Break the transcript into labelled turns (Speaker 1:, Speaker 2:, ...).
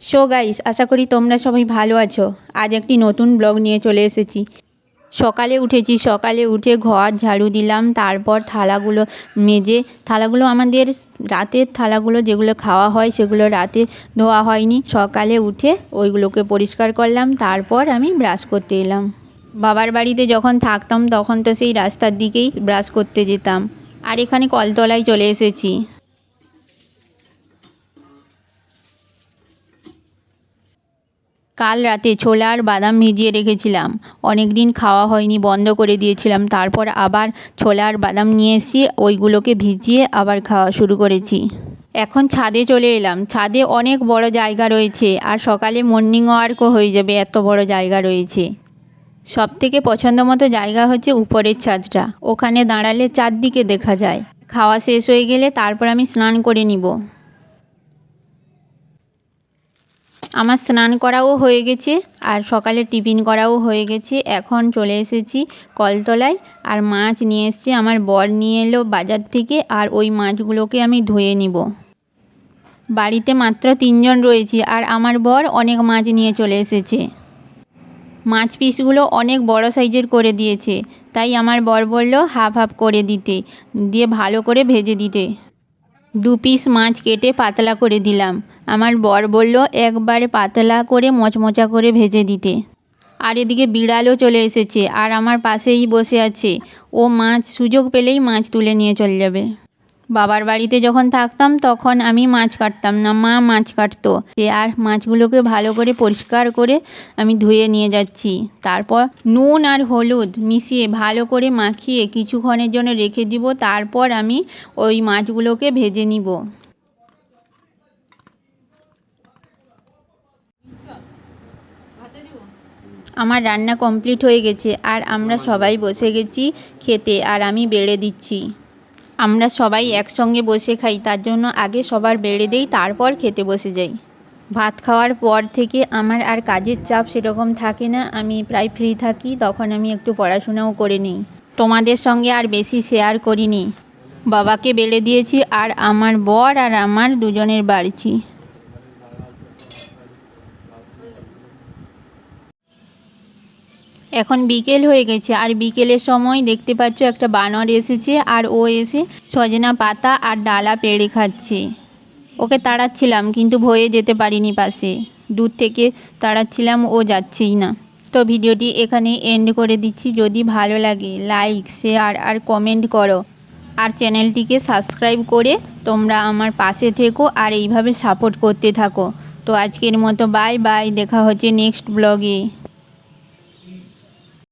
Speaker 1: So guys আশা করি তোমরা সবাই ভালো আছো। আজ একটি নতুন ব্লগ নিয়ে চলে এসেছি। সকালে উঠেছি, সকালে উঠে ঘর ঝাড়ু দিলাম, তারপর থালাগুলো মেজে, থালাগুলো আমাদের রাতের থালাগুলো যেগুলো খাওয়া হয় সেগুলো রাতে ধোয়া হয়নি। সকালে উঠে ওইগুলোকে পরিষ্কার করলাম, তারপর আমি ব্রাশ করতে এলাম। বাবার বাড়িতে যখন থাকতাম, তখন তো সেই রাস্তার দিকেই ব্রাশ করতে যেতাম। আর এখানে কলতলায় চলে এসেছি। কাল রাতে ছোলা আর বাদাম ভিজিয়ে রেখেছিলাম। অনেক দিন খাওয়া হয়নি, বন্ধ করে দিয়েছিলাম। তারপর আবার ছোলা আর বাদাম নিয়ে এসে ওইগুলোকে ভিজিয়ে আবার খাওয়া শুরু করেছি। এখন ছাদে চলে এলাম। ছাদে অনেক বড় জায়গা রয়েছে আর সকালে মর্নিং ওয়ার্কও হয়ে যাবে, এত বড় জায়গা রয়েছে। সব থেকে পছন্দ মতো জায়গা হচ্ছে উপরের ছাদটা। ওখানে দাঁড়ালে চারদিকে দেখা যায়। খাওয়া শেষ হয়ে গেলে তারপর আমি স্নান করে নিব। আমার স্নান করাও হয়ে গেছে, আর সকালে টিফিন করাও হয়ে গেছে। এখন চলে এসেছি কলতলায়, আর মাছ নিয়ে এসেছি। আমার বর নিয়ে এলো বাজার থেকে, আর ওই মাছগুলোকে আমি ধুয়ে নিব। বাড়িতে মাত্র তিনজন রয়েছি, আর আমার বর অনেক মাছ নিয়ে চলে এসেছে। মাছ পিসগুলো অনেক বড় সাইজের করে দিয়েছে। তাই আমার বর বলল, হাফ হাফ করে দিতে, দিয়ে ভালো করে ভেজে দিতে। দু পিস মাছ কেটে পাতলা করে দিলাম। আমার বর বলল, একবারে পাতলা করে মচমচা করে ভেজে দিতে। আর এদিকে বিড়ালও চলে এসেছে, আর আমার পাশেই বসে আছে। ও মাছ, সুযোগ পেলেই মাছ তুলে নিয়ে চলে যাবে। বাবার বাড়িতে যখন থাকতাম, তখন আমি মাছ কাটতাম না। মা মাছ কাটতো। সে আর মাছগুলোকে ভালো করে পরিষ্কার করে আমি ধুয়ে নিয়ে যাচ্ছি। তারপর নুন আর হলুদ মিশিয়ে ভালো করে মাখিয়ে কিছুক্ষণের জন্য রেখে দিব। তারপর আমি ওই মাছগুলোকে ভেজে নিব। আমার রান্না কমপ্লিট হয়ে গেছে। আর আমরা সবাই বসে গেছি খেতে। আর আমি বেড়ে দিচ্ছি। আমরা সবাই একসঙ্গে বসে খাই, তার জন্য আগে সবার বেড়ে দেই, তারপর খেতে বসে যাই। ভাত খাওয়ার পর থেকে আমার আর কাজের চাপ সেরকম থাকে না, আমি প্রায় ফ্রি থাকি, তখন আমি একটু পড়াশোনাও করে নিই। তোমাদের সঙ্গে আর বেশি শেয়ার করিনি। বাবাকে বেড়ে দিয়েছি, আর আমার বর আর আমার দুজনের বাড়ছি। এখন বিকেল হয়ে গেছে, আর বিকেলের সময় দেখতে পাচ্ছ একটা বানর এসেছে, আর ও এসে সজনা পাতা আর ডালা পেড়ে খাচ্ছে। ওকে তাড়াচ্ছিলাম, কিন্তু ভয়ে যেতে পারিনি পাশে। দূর থেকে তাড়াচ্ছিলাম, ও যাচ্ছেই না। তো ভিডিওটি এখানে এন্ড করে দিচ্ছি। যদি ভালো লাগে লাইক শেয়ার আর কমেন্ট করো। আর চ্যানেলটিকে সাবস্ক্রাইব করে তোমরা আমার পাশে থেকো আর এইভাবে সাপোর্ট করতে থাকো। তো আজকের মতো বাই বাই দেখা হচ্ছে নেক্সট ব্লগে